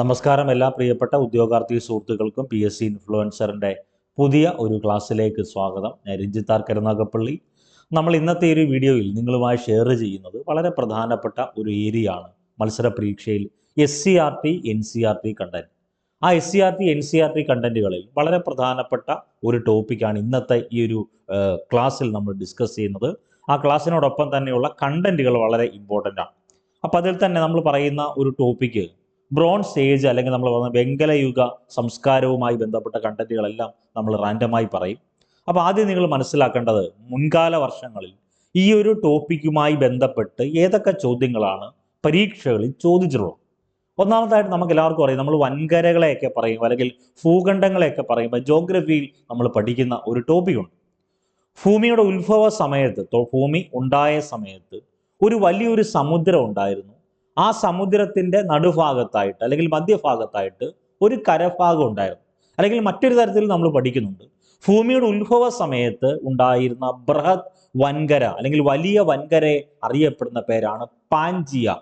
നമസ്കാരം എല്ലാ പ്രിയപ്പെട്ട ഉദ്യോഗാർത്ഥി സുഹൃത്തുക്കൾക്കും പി എസ് സി ഇൻഫ്ലുവൻസറിന്റെ പുതിയ ഒരു ക്ലാസ്സിലേക്ക് സ്വാഗതം. ഞാൻ രഞ്ജിത്താർ കരുനാഗപ്പള്ളി. നമ്മൾ ഇന്നത്തെ ഒരു വീഡിയോയിൽ നിങ്ങളുമായി ഷെയർ ചെയ്യുന്നത് വളരെ പ്രധാനപ്പെട്ട ഒരു ഏരിയ ആണ്. മത്സര പരീക്ഷയിൽ S C R T N C R T content ആ S C R T N C R T കണ്ടന്റുകളിൽ വളരെ പ്രധാനപ്പെട്ട ഒരു ടോപ്പിക്കാണ് ഇന്നത്തെ ഈ ഒരു ക്ലാസ്സിൽ നമ്മൾ ഡിസ്കസ് ചെയ്യുന്നത്. ആ ക്ലാസ്സിനോടൊപ്പം തന്നെയുള്ള കണ്ടന്റുകൾ വളരെ ഇമ്പോർട്ടന്റ് ആണ്. അപ്പോൾ അതിൽ തന്നെ നമ്മൾ പറയുന്ന ഒരു ടോപ്പിക്ക് ബ്രോൺസ് ഏജ് അല്ലെങ്കിൽ നമ്മൾ പറയുന്ന വെങ്കലയുഗ സംസ്കാരവുമായി ബന്ധപ്പെട്ട കണ്ടന്റുകളെല്ലാം നമ്മൾ റാൻഡമായി പറയും. അപ്പോൾ ആദ്യം നിങ്ങൾ മനസ്സിലാക്കേണ്ടത് മുൻകാല വർഷങ്ങളിൽ ഈ ഒരു ടോപ്പിക്കുമായി ബന്ധപ്പെട്ട് ഏതൊക്കെ ചോദ്യങ്ങളാണ് പരീക്ഷകളിൽ ചോദിച്ചിട്ടുള്ളത്. ഒന്നാമതായിട്ട് നമുക്ക് എല്ലാവർക്കും അറിയാം നമ്മൾ വൻകരകളെയൊക്കെ പറയും അല്ലെങ്കിൽ ഭൂഖണ്ഡങ്ങളെയൊക്കെ പറയുമ്പോൾ ജോഗ്രഫിയിൽ നമ്മൾ പഠിക്കുന്ന ഒരു ടോപ്പിക്കുണ്ട് ഭൂമിയുടെ ഉത്ഭവ സമയത്ത് ഭൂമി ഉണ്ടായ സമയത്ത് ഒരു വലിയൊരു സമുദ്രം ഉണ്ടായിരുന്നു. ആ സമുദ്രത്തിന്റെ നടുഭാഗത്തായിട്ട് അല്ലെങ്കിൽ മധ്യഭാഗത്തായിട്ട് ഒരു കരഭാഗം ഉണ്ടായിരുന്നു. അല്ലെങ്കിൽ മറ്റൊരു തരത്തിൽ നമ്മൾ പഠിക്കുന്നുണ്ട്. ഭൂമിയുടെ ഉത്ഭവ സമയത്ത് ഉണ്ടായിരുന്ന ബൃഹത് വൻകര അല്ലെങ്കിൽ വലിയ വൻകരയെ അറിയപ്പെടുന്ന പേരാണ് പാഞ്ചിയ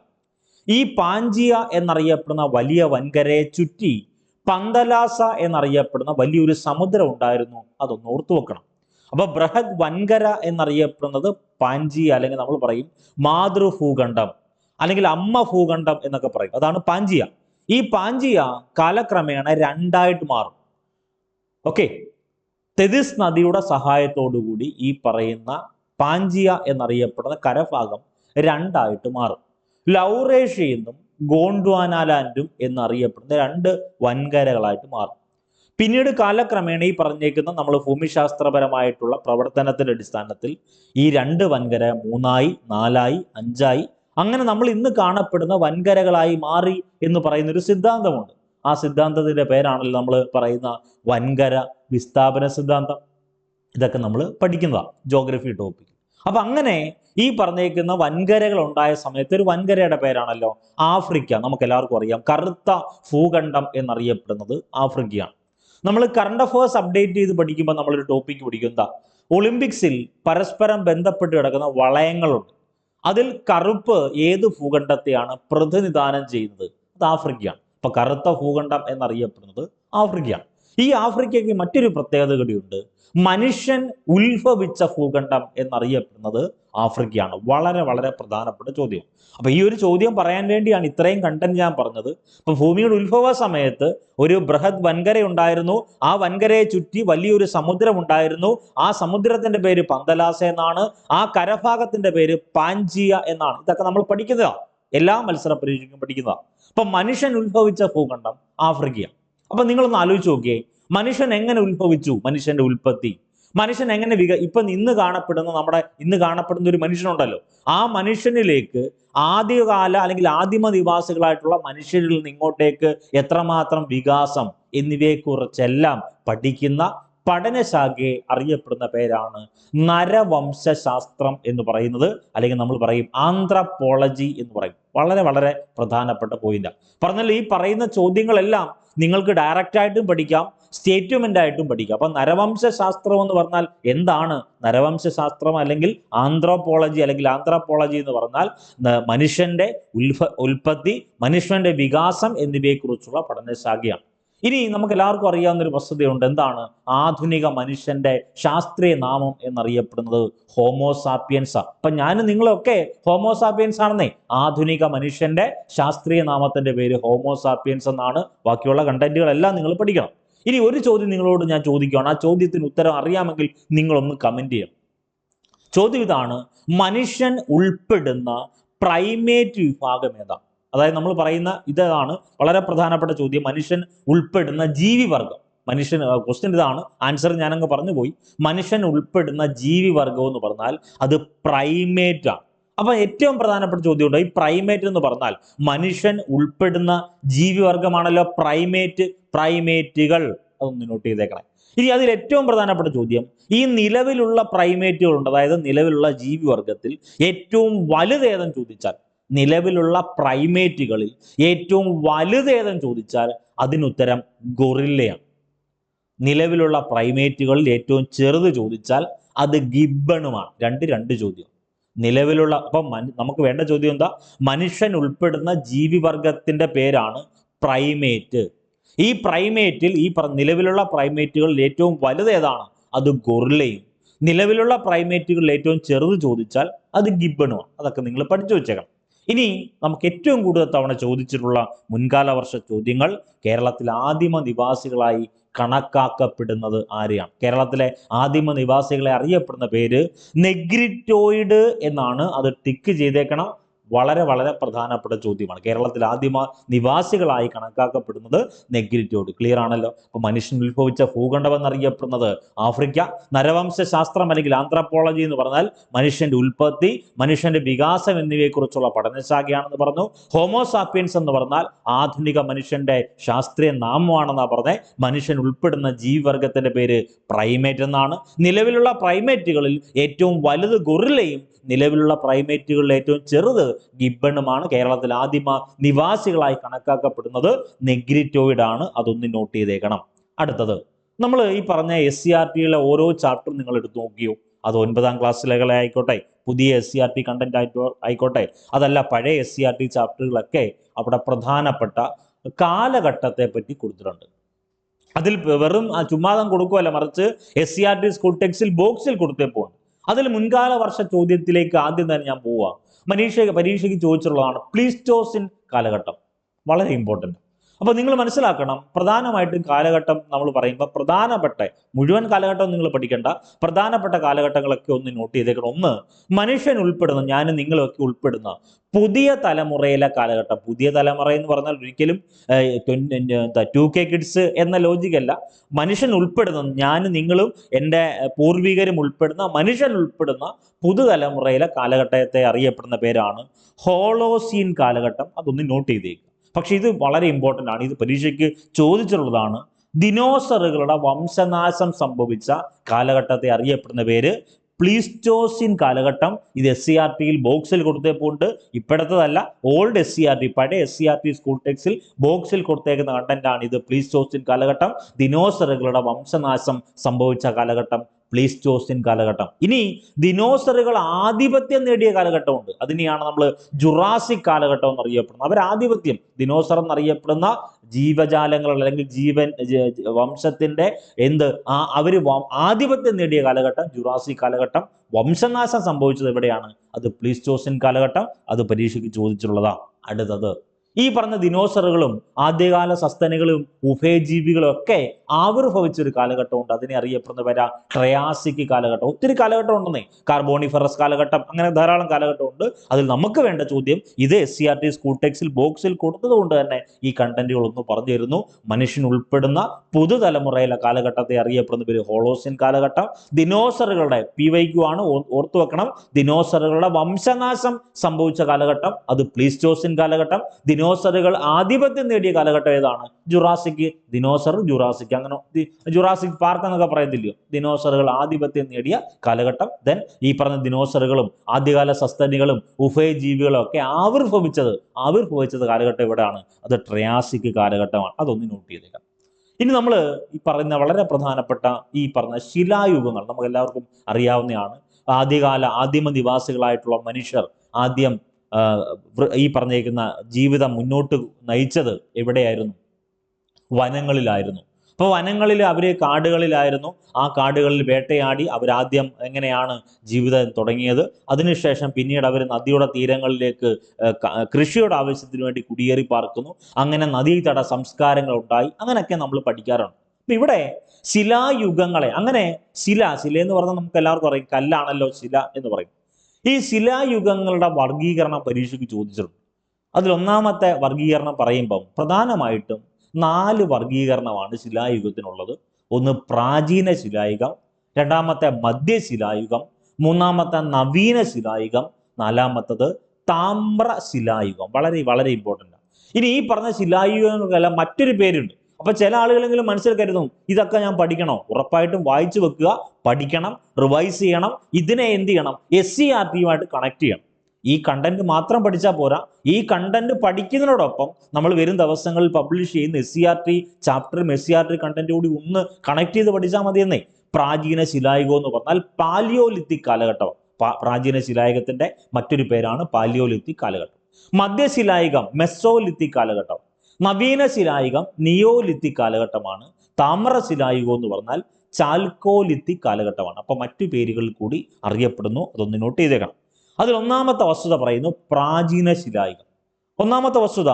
ഈ പാഞ്ചിയ എന്നറിയപ്പെടുന്ന വലിയ വൻകരയെ ചുറ്റി പന്തലാസ എന്നറിയപ്പെടുന്ന വലിയൊരു സമുദ്രം ഉണ്ടായിരുന്നു. അതൊന്ന് ഓർത്തു വെക്കണം. അപ്പൊ ബൃഹത് വൻകര എന്നറിയപ്പെടുന്നത് പാഞ്ചിയ അല്ലെങ്കിൽ നമ്മൾ പറയും മാതൃഭൂഖണ്ഡം. അല്ലെങ്കിൽ അമ്മ ഭൂഖണ്ഡം എന്നൊക്കെ പറയും. അതാണ് പാഞ്ചിയ. ഈ പാഞ്ചിയ കാലക്രമേണ രണ്ടായിട്ട് മാറും. ഓക്കെ തെതിസ് നദിയുടെ സഹായത്തോടുകൂടി ഈ പറയുന്ന പാഞ്ചിയ എന്നറിയപ്പെടുന്ന കരഭാഗം രണ്ടായിട്ട് മാറും. ലൗറേഷ്യെന്നും ഗോണ്ട്വാനാലാൻഡും എന്നറിയപ്പെടുന്ന രണ്ട് വൻകരകളായിട്ട് മാറും. പിന്നീട് കാലക്രമേണ ഈ പറഞ്ഞേക്കുന്ന നമ്മൾ ഭൂമിശാസ്ത്രപരമായിട്ടുള്ള പ്രവർത്തനത്തിന്റെ അടിസ്ഥാനത്തിൽ ഈ രണ്ട് വൻകര മൂന്നായി നാലായി അഞ്ചായി അങ്ങനെ നമ്മൾ ഇന്ന് കാണപ്പെടുന്ന വൻകരകളായി മാറി എന്ന് പറയുന്ന ഒരു സിദ്ധാന്തമുണ്ട്. ആ സിദ്ധാന്തത്തിന്റെ പേരാണല്ലോ നമ്മൾ പറയുന്ന വൻകര വിസ്ഥാപന സിദ്ധാന്തം. ഇതൊക്കെ നമ്മൾ പഠിക്കുന്നതാണ് ജോഗ്രഫി ടോപ്പിക് അപ്പൊ അങ്ങനെ ഈ പറഞ്ഞേക്കുന്ന വൻകരകൾ ഉണ്ടായ സമയത്ത് ഒരു വൻകരയുടെ പേരാണല്ലോ ആഫ്രിക്ക. നമുക്ക് എല്ലാവർക്കും അറിയാം. കറുത്ത ഭൂഖണ്ഡം എന്നറിയപ്പെടുന്നത് ആഫ്രിക്കയാണ്. നമ്മൾ കറണ്ട് അഫേഴ്സ് അപ്ഡേറ്റ് ചെയ്ത് പഠിക്കുമ്പോൾ നമ്മളൊരു ടോപ്പിക്ക് പഠിക്കും എന്താ? ഒളിമ്പിക്സിൽ പരസ്പരം ബന്ധപ്പെട്ട് കിടക്കുന്ന വളയങ്ങളുണ്ട്. അതിൽ കറുപ്പ് ഏത് ഭൂഖണ്ഡത്തെയാണ് പ്രതിനിധാനം ചെയ്യുന്നത്? അത് ആഫ്രിക്കയാണ്. അപ്പൊ കറുത്ത ഭൂഖണ്ഡം എന്നറിയപ്പെടുന്നത് ആഫ്രിക്കയാണ്. ഈ ആഫ്രിക്കയ്ക്ക് മറ്റൊരു പ്രത്യേകത കൂടിയുണ്ട്. മനുഷ്യൻ ഉത്ഭവിച്ച ഭൂഖണ്ഡം എന്നറിയപ്പെടുന്നത് ആഫ്രിക്കയാണ്. വളരെ വളരെ പ്രധാനപ്പെട്ട ചോദ്യം. അപ്പൊ ഈ ഒരു ചോദ്യം പറയാൻ വേണ്ടിയാണ് ഇത്രയും കണ്ടന്റ് ഞാൻ പറഞ്ഞത്. ഇപ്പൊ ഭൂമിയുടെ ഉത്ഭവ സമയത്ത് ഒരു ബൃഹത് വൻകര ഉണ്ടായിരുന്നു. ആ വൻകരയെ ചുറ്റി വലിയൊരു സമുദ്രം ഉണ്ടായിരുന്നു. ആ സമുദ്രത്തിന്റെ പേര് പന്തലാസ എന്നാണ്. ആ കരഭാഗത്തിന്റെ പേര് പാഞ്ചിയ എന്നാണ്. ഇതൊക്കെ നമ്മൾ പഠിക്കുന്നതാണ് എല്ലാ മത്സര പരീക്ഷയ്ക്കും പഠിക്കുന്നതാണ് അപ്പൊ മനുഷ്യൻ ഉത്ഭവിച്ച ഭൂഖണ്ഡം ആഫ്രിക്കയാണ്. അപ്പൊ നിങ്ങളൊന്ന് ആലോചിച്ച് നോക്കിയേ. മനുഷ്യൻ എങ്ങനെ ഉത്ഭവിച്ചു? മനുഷ്യന്റെ ഉൽപ്പത്തി. മനുഷ്യൻ എങ്ങനെ വിക ഇപ്പൊ ഇന്ന് കാണപ്പെടുന്ന നമ്മുടെ ഇന്ന് കാണപ്പെടുന്ന ഒരു മനുഷ്യനുണ്ടല്ലോ. ആ മനുഷ്യനിലേക്ക് ആദ്യകാല അല്ലെങ്കിൽ ആദിമ നിവാസികളായിട്ടുള്ള മനുഷ്യരിൽ നിന്ന് ഇങ്ങോട്ടേക്ക് എത്രമാത്രം വികാസം എന്നിവയെക്കുറിച്ചെല്ലാം പഠിക്കുന്ന പഠനശാഖയെ അറിയപ്പെടുന്ന പേരാണ് നരവംശാസ്ത്രം എന്ന് പറയുന്നത്. അല്ലെങ്കിൽ നമ്മൾ പറയും ആന്ത്രപ്പോളജി എന്ന് പറയും. വളരെ വളരെ പ്രധാനപ്പെട്ട പോയിന്റാണ് പറഞ്ഞാൽ ഈ പറയുന്ന ചോദ്യങ്ങളെല്ലാം നിങ്ങൾക്ക് ഡയറക്റ്റ് ആയിട്ടും പഠിക്കാം സ്റ്റേറ്റ്മെന്റ് ആയിട്ടും പഠിക്കാം. അപ്പൊ നരവംശാസ്ത്രം എന്ന് പറഞ്ഞാൽ എന്താണ്? നരവംശാസ്ത്രം അല്ലെങ്കിൽ ആന്ത്രോപോളജി അല്ലെങ്കിൽ ആന്ത്രോപോളജി എന്ന് പറഞ്ഞാൽ മനുഷ്യന്റെ ഉൽഫ ഉൽപ്പത്തി മനുഷ്യന്റെ വികാസം എന്നിവയെക്കുറിച്ചുള്ള പഠനശാഖയാണ്. ഇനി നമുക്ക് എല്ലാവർക്കും അറിയാവുന്ന ഒരു വസ്തുതയുണ്ട്. എന്താണ്? ആധുനിക മനുഷ്യന്റെ ശാസ്ത്രീയ നാമം എന്നറിയപ്പെടുന്നത് ഹോമോസാപ്പിയൻസ് അപ്പൊ ഞാൻ നിങ്ങളൊക്കെ ഹോമോസാപ്പിയൻസ് ആണെന്നേ. ആധുനിക മനുഷ്യന്റെ ശാസ്ത്രീയ നാമത്തിന്റെ പേര് ഹോമോസാപ്പിയൻസ് എന്നാണ്. ബാക്കിയുള്ള കണ്ടന്റുകളെല്ലാം നിങ്ങൾ പഠിക്കണം. ഇനി ഒരു ചോദ്യം നിങ്ങളോട് ഞാൻ ചോദിക്കുകയാണ് ആ ചോദ്യത്തിന് ഉത്തരം അറിയാമെങ്കിൽ നിങ്ങളൊന്ന് കമന്റ് ചെയ്യണം. ചോദ്യം ഇതാണ്. മനുഷ്യൻ ഉൾപ്പെടുന്ന പ്രൈമേറ്റ് വിഭാഗം ഏതാണ് അതായത് നമ്മൾ പറയുന്ന ഇതാണ് വളരെ പ്രധാനപ്പെട്ട ചോദ്യം. മനുഷ്യൻ ഉൾപ്പെടുന്ന ജീവിവർഗം മനുഷ്യൻ ക്വസ്റ്റ്യൻ ഇതാണ്. ആൻസർ ഞാനങ്ങ് പറഞ്ഞു പോയി. മനുഷ്യൻ ഉൾപ്പെടുന്ന ജീവിവർഗം എന്ന് പറഞ്ഞാൽ അത് പ്രൈമേറ്റ് ആണ്. അപ്പൊ ഏറ്റവും പ്രധാനപ്പെട്ട ചോദ്യമുണ്ട്. ഈ പ്രൈമേറ്റ് എന്ന് പറഞ്ഞാൽ മനുഷ്യൻ ഉൾപ്പെടുന്ന ജീവിവർഗമാണല്ലോ പ്രൈമേറ്റ് പ്രൈമേറ്റുകൾ അതൊന്ന് നോട്ട് ചെയ്തേക്കണേ. ഇനി അതിൽ ഏറ്റവും പ്രധാനപ്പെട്ട ചോദ്യം ഈ നിലവിലുള്ള പ്രൈമേറ്റുകളുണ്ട് അതായത് നിലവിലുള്ള ജീവിവർഗത്തിൽ ഏറ്റവും വലുതേതം ചോദിച്ചാൽ നിലവിലുള്ള പ്രൈമേറ്റുകളിൽ ഏറ്റവും വലുതേതെന്ന് ചോദിച്ചാൽ അതിനുത്തരം ഗൊറില്ലയാണ് നിലവിലുള്ള പ്രൈമേറ്റുകളിൽ ഏറ്റവും ചെറുത് ചോദിച്ചാൽ അത് ഗിബണുമാണ് രണ്ട് രണ്ട് ചോദ്യം. നിലവിലുള്ള അപ്പം നമുക്ക് വേണ്ട ചോദ്യം എന്താ? മനുഷ്യൻ ഉൾപ്പെടുന്ന ജീവിവർഗത്തിന്റെ പേരാണ് പ്രൈമേറ്റ് ഈ പ്രൈമേറ്റിൽ ഈ നിലവിലുള്ള പ്രൈമേറ്റുകളിൽ ഏറ്റവും വലുത് ഏതാണ്? അത് ഗൊറില്ലയും നിലവിലുള്ള പ്രൈമേറ്റുകളിൽ ഏറ്റവും ചെറുത് ചോദിച്ചാൽ അത് ഗിബണുമാണ് അതൊക്കെ നിങ്ങൾ പഠിച്ചു വെച്ചേക്കണം. ഇനി നമുക്ക് ഏറ്റവും കൂടുതൽ തവണ ചോദിച്ചിട്ടുള്ള മുൻകാല വർഷ ചോദ്യങ്ങൾ കേരളത്തിൽ ആദിമ നിവാസികളായി കണക്കാക്കപ്പെടുന്നത് ആരെയാണ്? കേരളത്തിലെ ആദിമ നിവാസികളെ അറിയപ്പെടുന്ന പേര് നെഗ്രിറ്റോയിഡ് എന്നാണ്. അത് ടിക്ക് ചെയ്തേക്കണം. വളരെ വളരെ പ്രധാനപ്പെട്ട ചോദ്യമാണ്. കേരളത്തിൽ ആദിമ നിവാസികളായി കണക്കാക്കപ്പെടുന്നത് നെഗ്രിറ്റോട് ക്ലിയർ ആണല്ലോ? അപ്പൊ മനുഷ്യൻ ഉത്ഭവിച്ച ഭൂഖണ്ഡം എന്നറിയപ്പെടുന്നത് ആഫ്രിക്ക. നരവംശ ശാസ്ത്രം അല്ലെങ്കിൽ ആന്ത്രപ്പോളജി എന്ന് പറഞ്ഞാൽ മനുഷ്യന്റെ ഉൽപ്പത്തി മനുഷ്യന്റെ വികാസം എന്നിവയെക്കുറിച്ചുള്ള പഠനശാഖയാണെന്ന് പറഞ്ഞു. ഹോമോസാപ്പിയൻസ് എന്ന് പറഞ്ഞാൽ ആധുനിക മനുഷ്യന്റെ ശാസ്ത്രീയ നാമമാണെന്നാ പറഞ്ഞത് മനുഷ്യൻ ഉൾപ്പെടുന്ന ജീവിവർഗത്തിന്റെ പേര് പ്രൈമേറ്റ് എന്നാണ്. നിലവിലുള്ള പ്രൈമേറ്റുകളിൽ ഏറ്റവും വലുത് ഗൊറില്ലയും നിലവിലുള്ള പ്രൈമേറ്റുകളിൽ ഏറ്റവും ചെറുത് ഗിബണുമാണ് കേരളത്തിൽ ആദിമ നിവാസികളായി കണക്കാക്കപ്പെടുന്നത് നെഗ്രിറ്റോയിഡ് ആണ് അതൊന്ന് നോട്ട് ചെയ്തേക്കണം. അടുത്തത് നമ്മൾ ഈ പറഞ്ഞ എസ് സി ആർ ടിയിലെ ഓരോ ചാപ്റ്ററും നിങ്ങൾ എടുത്തു നോക്കിയോ? അത് ഒൻപതാം ക്ലാസ്സിലെ ആയിക്കോട്ടെ പുതിയ S C R T content ആയിട്ടോ ആയിക്കോട്ടെ അതല്ല പഴയ എസ് സി ആർ ടി ചാപ്റ്ററുകളൊക്കെ അവിടെ പ്രധാനപ്പെട്ട കാലഘട്ടത്തെ പറ്റി കൊടുത്തിട്ടുണ്ട്. അതിൽ വെറും ചുമ്മാതം കൊടുക്കുമല്ല മറിച്ച് S C R T school ടെക്സ്റ്റിൽ ബോക്സിൽ കൊടുത്തപ്പോൾ അതിൽ മുൻകാല വർഷ ചോദ്യത്തിലേക്ക് ആദ്യം തന്നെ ഞാൻ പോവുക. മനീഷ പരീക്ഷയ്ക്ക് ചോദിച്ചിട്ടുള്ളതാണ് പ്ലീസ്റ്റോസിൻ കാലഘട്ടം. വളരെ ഇമ്പോർട്ടന്റ് അപ്പോൾ നിങ്ങൾ മനസ്സിലാക്കണം പ്രധാനമായിട്ടും കാലഘട്ടം നമ്മൾ പറയുമ്പോൾ പ്രധാനപ്പെട്ട മുഴുവൻ കാലഘട്ടം നിങ്ങൾ പഠിക്കേണ്ട. പ്രധാനപ്പെട്ട കാലഘട്ടങ്ങളൊക്കെ ഒന്ന് നോട്ട് ചെയ്തേക്കണം. ഒന്ന് മനുഷ്യൻ ഉൾപ്പെടുന്ന ഞാനും നിങ്ങളൊക്കെ ഉൾപ്പെടുന്ന പുതിയ തലമുറയിലെ കാലഘട്ടം. പുതിയ തലമുറ എന്ന് പറഞ്ഞാൽ ഒരിക്കലും ടു കെ കിഡ്സ് എന്ന ലോജിക്കല്ല മനുഷ്യൻ ഉൾപ്പെടുന്ന ഞാനും നിങ്ങളും എന്റെ പൂർവികരും ഉൾപ്പെടുന്ന മനുഷ്യൻ ഉൾപ്പെടുന്ന പുതുതലമുറയിലെ കാലഘട്ടത്തെ അറിയപ്പെടുന്ന പേരാണ് ഹോളോസീൻ കാലഘട്ടം. അതൊന്ന് നോട്ട് ചെയ്തേക്കുക പക്ഷെ ഇത് വളരെ ഇമ്പോർട്ടന്റ് ആണ്. ഇത് പരീക്ഷയ്ക്ക് ചോദിച്ചിട്ടുള്ളതാണ്. ദിനോസറുകളുടെ വംശനാശം സംഭവിച്ച കാലഘട്ടത്തെ അറിയപ്പെടുന്ന പേര് പ്ലീസ്റ്റോസിൻ കാലഘട്ടം. ഇത് എസ് സി ആർ ടിയിൽ ബോക്സിൽ കൊടുത്തേപ്പോണ്ട്. ഇപ്പോഴത്തതല്ല old S C R T പഴയ S C R T school ടെക്സിൽ ബോക്സിൽ കൊടുത്തേക്കുന്ന കണ്ടന്റ് ആണ് ഇത് പ്ലീസ്റ്റോസിൻ കാലഘട്ടം. ദിനോസറുകളുടെ വംശനാശം സംഭവിച്ച കാലഘട്ടം. പ്ലീസ്റ്റോസിൻ കാലഘട്ടം. ഇനി ദിനോസറുകൾ ആധിപത്യം നേടിയ കാലഘട്ടമുണ്ട്. അതിനെയാണ് നമ്മൾ ജുറാസിക് കാലഘട്ടം എന്നറിയപ്പെടുന്നത്. അവർ ആധിപത്യം ദിനോസർ എന്നറിയപ്പെടുന്ന ജീവജാലങ്ങൾ അല്ലെങ്കിൽ ജീവൻ വംശത്തിന്റെ എന്ത് ആ അവർ ആധിപത്യം നേടിയ കാലഘട്ടം ജുറാസിക് കാലഘട്ടം വംശനാശം സംഭവിച്ചത് എവിടെയാണ്? അത് പ്ലീസ്റ്റോസിൻ കാലഘട്ടം അത് പരീക്ഷയ്ക്ക് ചോദിച്ചിട്ടുള്ളതാണ് അടുത്തത് ഈ പറഞ്ഞ ദിനോസറുകളും ആദ്യകാല സസ്തനികളും ഉഭയജീവികളും ഒക്കെ ആവിർഭവിച്ച ഒരു കാലഘട്ടമുണ്ട് അതിനെ അറിയപ്പെടുന്ന വരാ ട്രയാസിക് കാലഘട്ടം. ഒത്തിരി കാലഘട്ടം ഉണ്ടെന്നേ. കാർബോണിഫറസ് കാലഘട്ടം. അങ്ങനെ ധാരാളം കാലഘട്ടമുണ്ട് അതിൽ നമുക്ക് വേണ്ട ചോദ്യം ഇത് S C R T school ടെക്സിൽ ബോക്സിൽ കൊടുത്തത് കൊണ്ട് തന്നെ ഈ കണ്ടന്റുകൾ ഒന്ന് പറഞ്ഞു തരുന്നു. മനുഷ്യൻ ഉൾപ്പെടുന്ന പുതുതലമുറയിലെ കാലഘട്ടത്തെ അറിയപ്പെടുന്ന പേര് ഹോളോസിൻ കാലഘട്ടം. ദിനോസറുകളുടെ പി വൈക്യു ആണ്. ഓർത്തു വെക്കണം. ദിനോസറുകളുടെ വംശനാശം സംഭവിച്ച കാലഘട്ടം. അത് പ്ലീസ്റ്റോസിൻ കാലഘട്ടം. ദിനോസറുകൾ ആധിപത്യം നേടിയ കാലഘട്ടം ഏതാണ്? ജുറാസിക്. Dinosaur Jurassic. അങ്ങനെ ദി- ജുറാസിക് പാർക്ക് എന്നൊക്കെ പറയത്തില്ലയോ ദിനോസറുകൾ ആധിപത്യം നേടിയ കാലഘട്ടം. ദെൻ ഈ പറഞ്ഞ ദിനോസറുകളും ആദ്യകാല സസ്തനികളും ഉഭയജീവികളും ഒക്കെ ആവിർഭവിച്ചത് ആവിർഭവിച്ചത് കാലഘട്ടം എവിടെയാണ്? അത് ട്രയാസിക് കാലഘട്ടമാണ്. അതൊന്ന് നോട്ട് ചെയ്തേക്കാം. ഇനി നമ്മൾ ഈ പറയുന്ന വളരെ പ്രധാനപ്പെട്ട ഈ പറഞ്ഞ ശിലായുഗങ്ങൾ നമുക്ക് എല്ലാവർക്കും അറിയാവുന്നതാണ്. ആദ്യകാല ആദിമ നിവാസികളായിട്ടുള്ള മനുഷ്യർ ആദ്യം ഈ പറഞ്ഞേക്കുന്ന ജീവിതം മുന്നോട്ട് നയിച്ചത് എവിടെയായിരുന്നു? വനങ്ങളിലായിരുന്നു. അപ്പോൾ വനങ്ങളിൽ അവർ കാടുകളിലായിരുന്നു. ആ കാടുകളിൽ വേട്ടയാടി അവരാദ്യം എങ്ങനെയാണ് ജീവിതം തുടങ്ങിയത്. അതിനുശേഷം പിന്നീട് അവർ നദിയുടെ തീരങ്ങളിലേക്ക് കൃഷിയുടെ ആവശ്യത്തിന് വേണ്ടി കുടിയേറി പാർക്കുന്നു. അങ്ങനെ നദീതട സംസ്കാരങ്ങൾ ഉണ്ടായി. അങ്ങനെയൊക്കെ നമ്മൾ പഠിക്കാറുണ്ട്. അപ്പൊ ഇവിടെ ശിലായുഗങ്ങളെ അങ്ങനെ ശില ശില എന്ന് പറഞ്ഞാൽ നമുക്ക് എല്ലാവർക്കും അറിയാം. കല്ലാണല്ലോ ശില എന്ന് പറയും. ഈ ശിലായുഗങ്ങളുടെ വർഗീകരണം പരീക്ഷയ്ക്ക് ചോദിച്ചിട്ടുണ്ട്. അതിലൊന്നാമത്തെ വർഗീകരണം പറയുമ്പം പ്രധാനമായിട്ടും നാല് വർഗീകരണമാണ് ശിലായുഗത്തിനുള്ളത്. ഒന്ന് പ്രാചീന ശിലായുഗം രണ്ടാമത്തെ മധ്യശിലായുഗം മൂന്നാമത്തെ നവീന ശിലായുഗം നാലാമത്തത് താമ്ര ശിലായുഗം. വളരെ വളരെ ഇമ്പോർട്ടന്റ് ആണ് ഇനി ഈ പറഞ്ഞ ശിലായുഗങ്ങൾക്കെല്ലാം മറ്റൊരു പേരുണ്ട്. അപ്പൊ ചില ആളുകളെങ്കിലും മനസ്സിൽ കരുതും ഇതൊക്കെ ഞാൻ പഠിക്കണോ? ഉറപ്പായിട്ടും വായിച്ചു വെക്കുക പഠിക്കണം റിവൈസ് ചെയ്യണം ഇതിനെ എന്ത് ചെയ്യണം? എസ് സി ആർ ടിയുമായിട്ട് കണക്ട് ചെയ്യണം. ഈ കണ്ടന്റ് മാത്രം പഠിച്ചാൽ പോരാ. ഈ കണ്ടന്റ് പഠിക്കുന്നതിനോടൊപ്പം നമ്മൾ വരും ദിവസങ്ങളിൽ പബ്ലിഷ് ചെയ്യുന്ന S C R T ചാപ്റ്ററും S C R T content കൂടി ഒന്ന് കണക്ട് ചെയ്ത് പഠിച്ചാൽ മതിയെന്നേ. പ്രാചീന ശിലായുഗം എന്ന് പറഞ്ഞാൽ പാലിയോലിത്തിക് കാലഘട്ടം. പ്രാചീന ശിലായുഗത്തിന്റെ മറ്റൊരു പേരാണ് പാലിയോലിത്തിക് കാലഘട്ടം. മധ്യശിലായുഗം മെസ്സോലിത്തിക് കാലഘട്ടം. നവീന ശിലായുഗം നിയോലിത്തിക് കാലഘട്ടമാണ്. താമ്ര ശിലായുഗം എന്ന് പറഞ്ഞാൽ ചാൽക്കോലിത്തിക് കാലഘട്ടമാണ്. അപ്പൊ മറ്റു പേരുകളിൽ കൂടി അറിയപ്പെടുന്നു. അതൊന്ന് നോട്ട് ചെയ്തേക്കണം. അതിൽ ഒന്നാമത്തെ വസ്തുത പറയുന്നു പ്രാചീന ശിലായുഗം. ഒന്നാമത്തെ വസ്തുത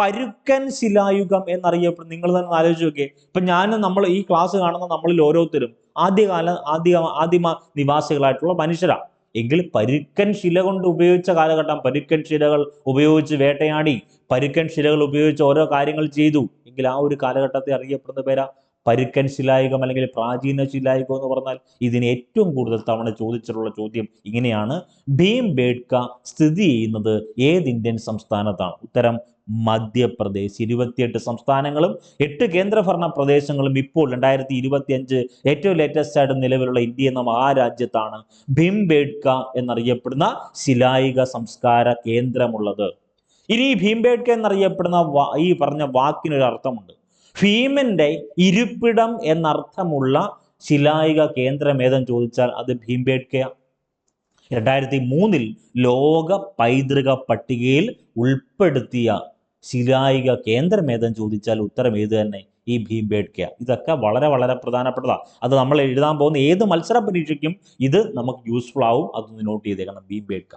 പരുക്കൻ ശിലായുഗം എന്നറിയപ്പെടും നിങ്ങൾ തന്നെ ആലോചിച്ച് നോക്കിയേ. ഇപ്പൊ ഞാൻ നമ്മൾ ഈ ക്ലാസ് കാണുന്ന നമ്മളിൽ ഓരോരുത്തരും ആദ്യകാല ആദ്യ ആദിമ നിവാസികളായിട്ടുള്ള മനുഷ്യരാണ്. എങ്കിൽ പരുക്കൻ ശില കൊണ്ട് ഉപയോഗിച്ച കാലഘട്ടം പരുക്കൻ ശിലകൾ ഉപയോഗിച്ച് വേട്ടയാടി പരുക്കൻ ശിലകൾ ഉപയോഗിച്ച് ഓരോ കാര്യങ്ങൾ ചെയ്തു. എങ്കിൽ ആ ഒരു കാലഘട്ടത്തെ അറിയപ്പെടുന്ന പേരാ പരുക്കൻ ശിലായുഗം അല്ലെങ്കിൽ പ്രാചീന ശിലായുഗം എന്ന് പറഞ്ഞാൽ ഇതിന് ഏറ്റവും കൂടുതൽ തവണ ചോദിച്ചിട്ടുള്ള ചോദ്യം ഇങ്ങനെയാണ്. ഭീം ബേഡ്ക സ്ഥിതി ചെയ്യുന്നത് ഏത് ഇന്ത്യൻ സംസ്ഥാനത്താണ്? ഉത്തരം മധ്യപ്രദേശ്. ഇരുപത്തിയെട്ട് സംസ്ഥാനങ്ങളും എട്ട് കേന്ദ്രഭരണ പ്രദേശങ്ങളും ഇപ്പോൾ രണ്ടായിരത്തി ഇരുപത്തി അഞ്ച് ഏറ്റവും ലേറ്റസ്റ്റ് ആയിട്ട് നിലവിലുള്ള ഇന്ത്യ എന്ന മഹാരാജ്യത്താണ് ഭീംബേഡ്ക എന്നറിയപ്പെടുന്ന ശിലായിക സംസ്കാര കേന്ദ്രമുള്ളത്. ഇനി ഈ ഭീംബേഡ്ക എന്നറിയപ്പെടുന്ന ഈ പറഞ്ഞ വാക്കിനൊരു അർത്ഥമുണ്ട് ഭീമന്റെ ഇരിപ്പിടം എന്നർത്ഥമുള്ള ശിലായിക കേന്ദ്രം ഏതെന്ന് ചോദിച്ചാൽ അത് ഭീംബേഡ്ക രണ്ടായിരത്തി മൂന്നിൽ ലോക പൈതൃക പട്ടികയിൽ ഉൾപ്പെടുത്തിയ ശിലായിക കേന്ദ്രം ഏതെന്ന് ചോദിച്ചാൽ ഉത്തരം ഏത് തന്നെ? ഈ ഭീംബേഡ്ക ഇതൊക്കെ വളരെ വളരെ പ്രധാനപ്പെട്ടതാണ് അത് നമ്മൾ എഴുതാൻ പോകുന്ന ഏത് മത്സര പരീക്ഷയ്ക്കും ഇത് നമുക്ക് യൂസ്ഫുൾ ആവും. അതൊന്ന് നോട്ട് ചെയ്തേക്കണം. ഭീംബേഡ്ക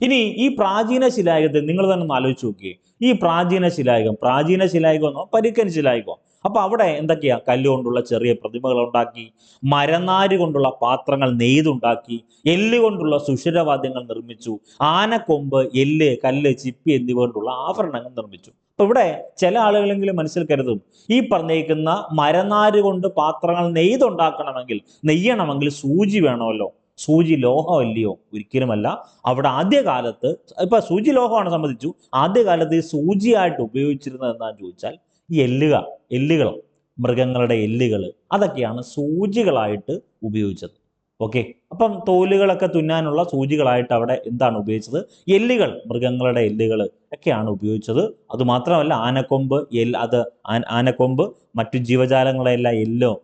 ഇനി ഈ പ്രാചീന ശിലായുഗത്തെ നിങ്ങൾ തന്നെ ഒന്ന് ആലോചിച്ച് നോക്കിയേ. ഈ പ്രാചീന ശിലായുഗം പ്രാചീന ശിലായുഗം എന്നോ പരുക്കൻ ശിലായുഗം. അപ്പൊ അവിടെ എന്തൊക്കെയാ? കല്ലുകൊണ്ടുള്ള ചെറിയ പ്രതിമകൾ ഉണ്ടാക്കി മരനാര് കൊണ്ടുള്ള പാത്രങ്ങൾ നെയ്തുണ്ടാക്കി എല്ല് കൊണ്ടുള്ള സുഷിരവാദ്യങ്ങൾ നിർമ്മിച്ചു ആനക്കൊമ്പ് എല്ല് കല്ല് ചിപ്പി എന്നിവ കൊണ്ടുള്ള ആഭരണങ്ങൾ നിർമ്മിച്ചു. അപ്പൊ ഇവിടെ ചില ആളുകളെങ്കിലും മനസ്സിൽ കരുതും ഈ പറഞ്ഞേക്കുന്ന മരനാര് കൊണ്ട് പാത്രങ്ങൾ നെയ്തുണ്ടാക്കണമെങ്കിൽ നെയ്യണമെങ്കിൽ സൂചി വേണമല്ലോ. സൂചി ലോഹമല്ലയോ ഒരിക്കലുമല്ല. അവിടെ ആദ്യകാലത്ത് ഇപ്പൊ സൂചി ലോഹമാണ് സംബന്ധിച്ചു. ആദ്യകാലത്ത് ഈ സൂചിയായിട്ട് ഉപയോഗിച്ചിരുന്നത് എന്താണെന്ന് ചോദിച്ചാൽ ഈ എല്ലുക എല്ലുകൾ മൃഗങ്ങളുടെ എല്ലുകൾ അതൊക്കെയാണ് സൂചികളായിട്ട് ഉപയോഗിച്ചത്. ഓക്കെ? അപ്പം തോലുകളൊക്കെ തുന്നാനുള്ള സൂചികളായിട്ട് അവിടെ എന്താണ് ഉപയോഗിച്ചത്? എല്ലുകൾ മൃഗങ്ങളുടെ എല്ലുകൾ ഒക്കെയാണ് ഉപയോഗിച്ചത്. അതുമാത്രമല്ല ആനക്കൊമ്പ് എൽ അത് ആന- ആനക്കൊമ്പ് മറ്റു ജീവജാലങ്ങളെല്ലാം എല്ലോ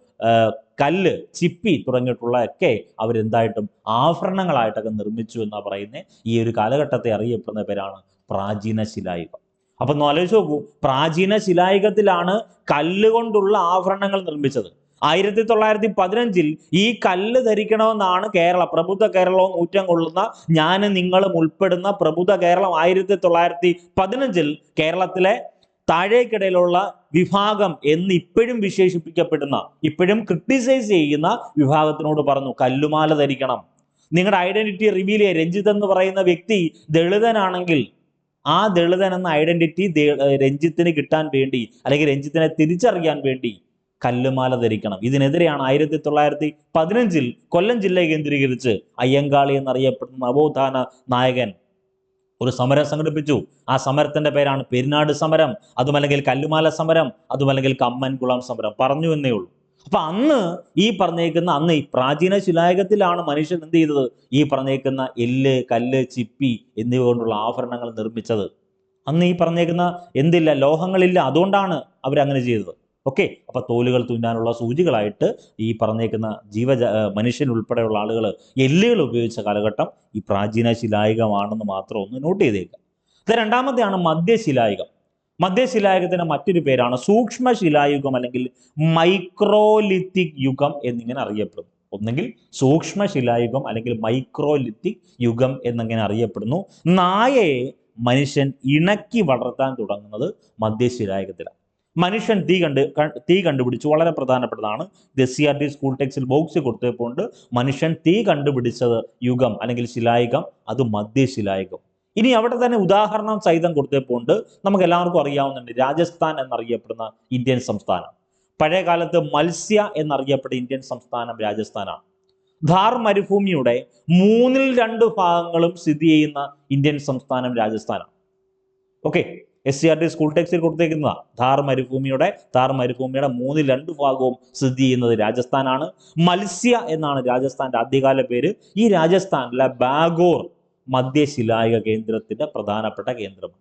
കല്ല് ചിപ്പി തുടങ്ങിയിട്ടുള്ള ഒക്കെ അവരെന്തായിട്ടും ആഭരണങ്ങളായിട്ടൊക്കെ നിർമ്മിച്ചു എന്ന് പറയുന്നത് ഈ ഒരു കാലഘട്ടത്തെ അറിയപ്പെടുന്ന പേരാണ് പ്രാചീന ശിലായുഗം. അപ്പൊ ഒന്ന് ആലോചിച്ച് നോക്കൂ. പ്രാചീന ശിലായുഗത്തിലാണ് കല്ലുകൊണ്ടുള്ള ആഭരണങ്ങൾ നിർമ്മിച്ചത്. ആയിരത്തി തൊള്ളായിരത്തി പതിനഞ്ചിൽ ഈ കല്ല് ധരിക്കണമെന്നാണ് കേരള പ്രബുദ്ധ കേരളവും ഊറ്റം കൊള്ളുന്ന ഞാനും നിങ്ങളും ഉൾപ്പെടുന്ന പ്രബുദ്ധ കേരളം ആയിരത്തി തൊള്ളായിരത്തി പതിനഞ്ചിൽ കേരളത്തിലെ താഴേക്കിടയിലുള്ള വിഭാഗം എന്ന് ഇപ്പോഴും വിശേഷിപ്പിക്കപ്പെടുന്ന ഇപ്പോഴും ക്രിട്ടിസൈസ് ചെയ്യുന്ന വിഭാഗത്തിനോട് പറഞ്ഞു കല്ലുമാല ധരിക്കണം. നിങ്ങളുടെ ഐഡന്റിറ്റി റിവീൽ ചെയ്യുക രഞ്ജിത്ത് എന്ന് പറയുന്ന വ്യക്തി ദളിതനാണെങ്കിൽ ആ ദളിതൻ എന്ന ഐഡന്റിറ്റി രഞ്ജിത്തിന് കിട്ടാൻ വേണ്ടി അല്ലെങ്കിൽ രഞ്ജിത്തിനെ തിരിച്ചറിയാൻ വേണ്ടി കല്ലുമാല ധരിക്കണം. ഇതിനെതിരെയാണ് ആയിരത്തി തൊള്ളായിരത്തി പതിനഞ്ചിൽ കൊല്ലം ജില്ലയെ കേന്ദ്രീകരിച്ച് അയ്യങ്കാളി എന്നറിയപ്പെടുന്ന നവോത്ഥാന നായകൻ ഒരു സമരം സംഘടിപ്പിച്ചു. ആ സമരത്തിന്റെ പേരാണ് പെരിനാട് സമരം. അതുമല്ലെങ്കിൽ കല്ലുമാല സമരം. അതുമല്ലെങ്കിൽ കമ്മൻകുളം സമരം. പറഞ്ഞു എന്നേ ഉള്ളൂ. അപ്പൊ അന്ന് ഈ പറഞ്ഞേക്കുന്ന അന്ന് ഈ പ്രാചീന ശിലായുഗത്തിലാണ് മനുഷ്യൻ എന്ത് ചെയ്തത്? ഈ പറഞ്ഞേക്കുന്ന എല്ല് കല്ല് ചിപ്പി എന്നിവ കൊണ്ടുള്ള ആഭരണങ്ങൾ നിർമ്മിച്ചത്. അന്ന് ഈ പറഞ്ഞേക്കുന്ന എന്തില്ല ലോഹങ്ങളില്ല. അതുകൊണ്ടാണ് അവരങ്ങനെ ചെയ്തത്. ഓക്കെ. അപ്പോൾ തോലുകൾ തുന്നാനുള്ള സൂചികളായിട്ട് ഈ പറഞ്ഞേക്കുന്ന ജീവജ മനുഷ്യൻ ഉൾപ്പെടെയുള്ള ആളുകൾ എല്ലുകൾ ഉപയോഗിച്ച കാലഘട്ടം ഈ പ്രാചീന ശിലായുഗമാണെന്ന് മാത്രം ഒന്ന് നോട്ട് ചെയ്തേക്കുക രണ്ടാമത്തെയാണ് മധ്യശിലായുഗം മധ്യശിലായുഗത്തിന്റെ മറ്റൊരു പേരാണ് സൂക്ഷ്മ ശിലായുഗം അല്ലെങ്കിൽ മൈക്രോലിത്തിക് യുഗം എന്നിങ്ങനെ അറിയപ്പെടുന്നു. ഒന്നെങ്കിൽ സൂക്ഷ്മ ശിലായുഗം അല്ലെങ്കിൽ മൈക്രോലിത്തിക് യുഗം എന്നിങ്ങനെ അറിയപ്പെടുന്നു. നായയെ മനുഷ്യൻ ഇണക്കി വളർത്താൻ തുടങ്ങുന്നത് മധ്യശിലായുഗത്തിലാണ് മനുഷ്യൻ തീ കണ്ട് തീ കണ്ടുപിടിച്ചു വളരെ പ്രധാനപ്പെട്ടതാണ്. S C R T school ടെക്സിൽ box കൊടുത്തപ്പോണ്ട്. മനുഷ്യൻ തീ കണ്ടുപിടിച്ചത് യുഗം അല്ലെങ്കിൽ ശിലായുഗം അത് മധ്യശിലായുഗം ഇനി അവിടെ തന്നെ ഉദാഹരണം സഹിതം കൊടുത്തപ്പോണ്ട്. നമുക്ക് എല്ലാവർക്കും അറിയാവുന്നുണ്ട് രാജസ്ഥാൻ എന്നറിയപ്പെടുന്ന ഇന്ത്യൻ സംസ്ഥാനം. പഴയകാലത്ത് മത്സ്യ എന്നറിയപ്പെട്ട ഇന്ത്യൻ സംസ്ഥാനം രാജസ്ഥാനാണ്. ധാർ മരുഭൂമിയുടെ മൂന്നിൽ രണ്ട് ഭാഗങ്ങളും സ്ഥിതി ചെയ്യുന്ന ഇന്ത്യൻ സംസ്ഥാനം രാജസ്ഥാനാണ്. Okay S C R T school ടെക്സ്റ്റിൽ കൊടുത്തേക്കുന്ന ധാർ മരുഭൂമിയുടെ ധാർ മരുഭൂമിയുടെ മൂന്നിൽ രണ്ട് ഭാഗവും സ്ഥിതി ചെയ്യുന്നത് രാജസ്ഥാനാണ്. മത്സ്യ എന്നാണ് രാജസ്ഥാന്റെ ആദ്യകാല പേര്. ഈ രാജസ്ഥാനിലെ ബാഗോർ മധ്യശിലായുഗ കേന്ദ്രത്തിന്റെ പ്രധാനപ്പെട്ട കേന്ദ്രമാണ്.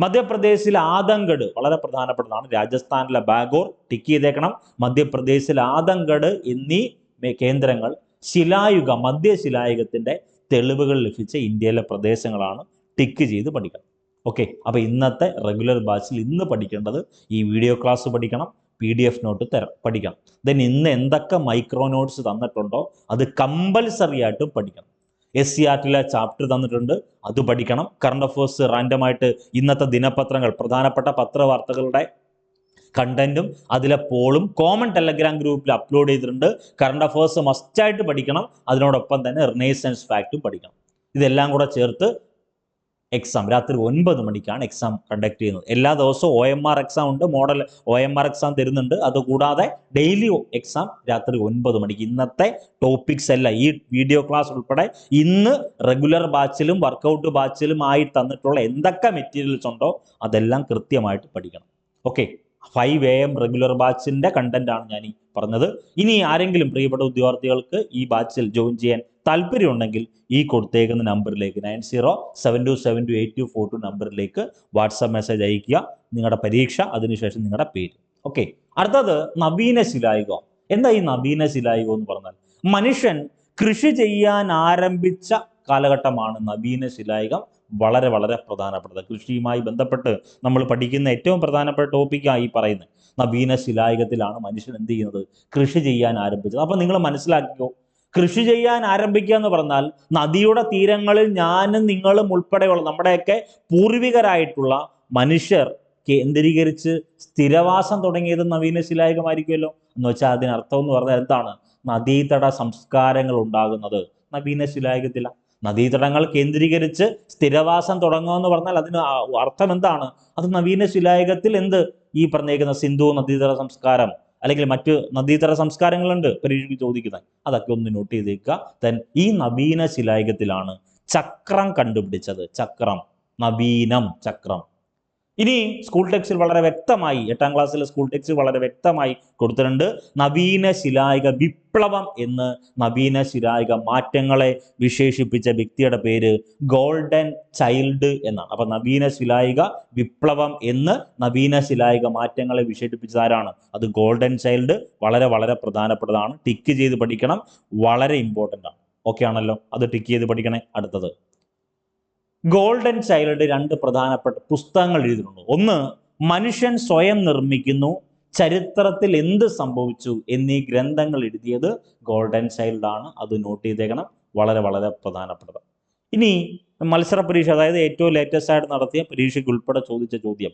മധ്യപ്രദേശിലെ ആദംഗഡ് വളരെ പ്രധാനപ്പെട്ടതാണ്. രാജസ്ഥാനിലെ ബാഗോർ ടിക്ക് ചെയ്തേക്കണം. മധ്യപ്രദേശിലെ ആദംഗഡ് എന്നീ കേന്ദ്രങ്ങൾ ശിലായുഗ മധ്യശിലായുഗത്തിന്റെ തെളിവുകൾ ലഭിച്ച ഇന്ത്യയിലെ പ്രദേശങ്ങളാണ് ടിക്ക് ചെയ്ത് പഠിക്കണം. ഓക്കെ അപ്പോൾ ഇന്നത്തെ റെഗുലർ ബാച്ചിൽ ഇന്ന് പഠിക്കേണ്ടത് ഈ വീഡിയോ ക്ലാസ് പഠിക്കണം പി ഡി എഫ് നോട്ട് തരാം പഠിക്കണം. ദെൻ ഇന്ന് എന്തൊക്കെ മൈക്രോ നോട്ട്സ് തന്നിട്ടുണ്ടോ അത് കമ്പൽസറി ആയിട്ടും പഠിക്കണം. എസ് സി ആർട്ടിലെ ചാപ്റ്റർ തന്നിട്ടുണ്ട് അത് പഠിക്കണം. കറണ്ട് അഫേഴ്സ് റാൻഡമായിട്ട് ഇന്നത്തെ ദിനപത്രങ്ങൾ പ്രധാനപ്പെട്ട പത്രവാർത്തകളുടെ കണ്ടന്റും അതിലെ പോളും കോമൺ ടെലഗ്രാം ഗ്രൂപ്പിൽ അപ്ലോഡ് ചെയ്തിട്ടുണ്ട്. കറണ്ട് അഫേഴ്സ് മസ്റ്റായിട്ട് പഠിക്കണം അതിനോടൊപ്പം തന്നെ റിനേസൻസ് ഫാക്റ്റും പഠിക്കണം. ഇതെല്ലാം കൂടെ ചേർത്ത് എക്സാം രാത്രി ഒൻപത് മണിക്കാണ് എക്സാം കണ്ടക്ട് ചെയ്യുന്നത്. എല്ലാ ദിവസവും ഒ എം ആർ എക്സാം ഉണ്ട്. Model O M R exam തരുന്നുണ്ട്. അതുകൂടാതെ ഡെയിലി എക്സാം രാത്രി ഒൻപത് മണിക്ക്. ഇന്നത്തെ ടോപ്പിക്സ് എല്ലാം ഈ വീഡിയോ ക്ലാസ് ഉൾപ്പെടെ ഇന്ന് റെഗുലർ ബാച്ചിലും വർക്കൗട്ട് ബാച്ചിലും ആയി തന്നിട്ടുള്ള എന്തൊക്കെ മെറ്റീരിയൽസ് ഉണ്ടോ അതെല്ലാം കൃത്യമായിട്ട് പഠിക്കണം. Okay five A M regular ബാച്ചിന്റെ കണ്ടന്റ് ആണ് ഞാൻ ഈ പറഞ്ഞത്. ഇനി ആരെങ്കിലും പ്രിയപ്പെട്ട ഉദ്യോഗാർത്ഥികൾക്ക് ഈ ബാച്ചിൽ ജോയിൻ ചെയ്യാൻ താല്പര്യമുണ്ടെങ്കിൽ ഈ കൊടുത്തേക്കുന്ന നമ്പറിലേക്ക് nine zero seven two seven two eight two four two നമ്പറിലേക്ക് വാട്സാപ്പ് മെസ്സേജ് അയക്കുക നിങ്ങളുടെ പരീക്ഷ അതിനുശേഷം നിങ്ങളുടെ പേര്. ഓക്കെ അടുത്തത് നവീന ശിലായുഗം. എന്താ ഈ നവീന ശിലായുഗം എന്ന് പറഞ്ഞാൽ? മനുഷ്യൻ കൃഷി ചെയ്യാൻ ആരംഭിച്ച കാലഘട്ടമാണ് നവീന ശിലായുഗം. വളരെ വളരെ പ്രധാനപ്പെട്ടത്. കൃഷിയുമായി ബന്ധപ്പെട്ട് നമ്മൾ പഠിക്കുന്ന ഏറ്റവും പ്രധാനപ്പെട്ട ടോപ്പിക്കാണ് ഈ പറയുന്നത്. നവീന ശിലായുഗത്തിലാണ് മനുഷ്യൻ എന്ത് ചെയ്യുന്നത്? കൃഷി ചെയ്യാൻ ആരംഭിച്ചത്. അപ്പൊ നിങ്ങൾ മനസ്സിലാക്കിയോ കൃഷി ചെയ്യാൻ ആരംഭിക്കുക എന്ന് പറഞ്ഞാൽ നദിയുടെ തീരങ്ങളിൽ ഞാനും നിങ്ങളും ഉൾപ്പെടെയുള്ള നമ്മുടെയൊക്കെ പൂർവികരായിട്ടുള്ള മനുഷ്യർ കേന്ദ്രീകരിച്ച് സ്ഥിരവാസം തുടങ്ങിയത് നവീന ശിലായുഗമായിരിക്കുമല്ലോ. എന്ന് വെച്ചാൽ അതിനർത്ഥം എന്ന് പറഞ്ഞാൽ എന്താണ്? നദീതട സംസ്കാരങ്ങൾ ഉണ്ടാകുന്നത്. നവീന ശിലായുഗത്തിലാണ്. നദീതടങ്ങൾ കേന്ദ്രീകരിച്ച് സ്ഥിരവാസം തുടങ്ങുമെന്ന് പറഞ്ഞാൽ അതിന് അർത്ഥം എന്താണ്? അത് നവീന ശിലായുഗത്തിൽ എന്ത്? ഈ പറഞ്ഞേക്കുന്ന സിന്ധു നദീതട സംസ്കാരം അല്ലെങ്കിൽ മറ്റ് നദീതട സംസ്കാരങ്ങളുണ്ട്. പരീക്ഷയ്ക്ക് ചോദിക്കുന്നത്. അതൊക്കെ ഒന്ന് നോട്ട് ചെയ്തേക്കുക. ദെൻ ഈ നവീന ശിലായുഗത്തിലാണ് ചക്രം കണ്ടുപിടിച്ചത്. ചക്രം. നവീനം ചക്രം. ഇനി സ്കൂൾ ടെക്സ്റ്റിൽ വളരെ വ്യക്തമായി എട്ടാം ക്ലാസ്സിലെ സ്കൂൾ ടെക്സ്റ്റിൽ വളരെ വ്യക്തമായി കൊടുത്തിട്ടുണ്ട്. നവീന ശിലായിക വിപ്ലവം എന്ന് നവീന ശിലായിക മാറ്റങ്ങളെ വിശേഷിപ്പിച്ച വ്യക്തിയുടെ പേര് ഗോൾഡൻ ചൈൽഡ് എന്നാണ്. അപ്പൊ നവീന ശിലായിക വിപ്ലവം എന്ന് നവീന ശിലായിക മാറ്റങ്ങളെ വിശേഷിപ്പിച്ചത് ആരാണ്? അത് ഗോൾഡൻ ചൈൽഡ് വളരെ വളരെ പ്രധാനപ്പെട്ടതാണ്. ടിക്ക് ചെയ്ത് പഠിക്കണം. വളരെ ഇമ്പോർട്ടന്റ് ആണ്. ഓക്കെ ആണല്ലോ? അത് ടിക്ക് ചെയ്ത് പഠിക്കണേ. അടുത്തത്. ഗോൾഡൻ ചൈൽഡ് രണ്ട് പ്രധാനപ്പെട്ട പുസ്തകങ്ങൾ എഴുതിയിട്ടുണ്ട്. ഒന്ന് മനുഷ്യൻ സ്വയം നിർമ്മിക്കുന്നു. ചരിത്രത്തിൽ എന്ത് സംഭവിച്ചു എന്നീ ഗ്രന്ഥങ്ങൾ എഴുതിയത് ഗോൾഡൻ ചൈൽഡ് ആണ്. അത് നോട്ട് ചെയ്തേക്കണം. വളരെ വളരെ പ്രധാനപ്പെട്ടത്. ഇനി മത്സര പരീക്ഷ അതായത് ഏറ്റവും ലേറ്റസ്റ്റ് ആയിട്ട് നടത്തിയ പരീക്ഷയ്ക്ക് ഉൾപ്പെടെ ചോദിച്ച ചോദ്യം.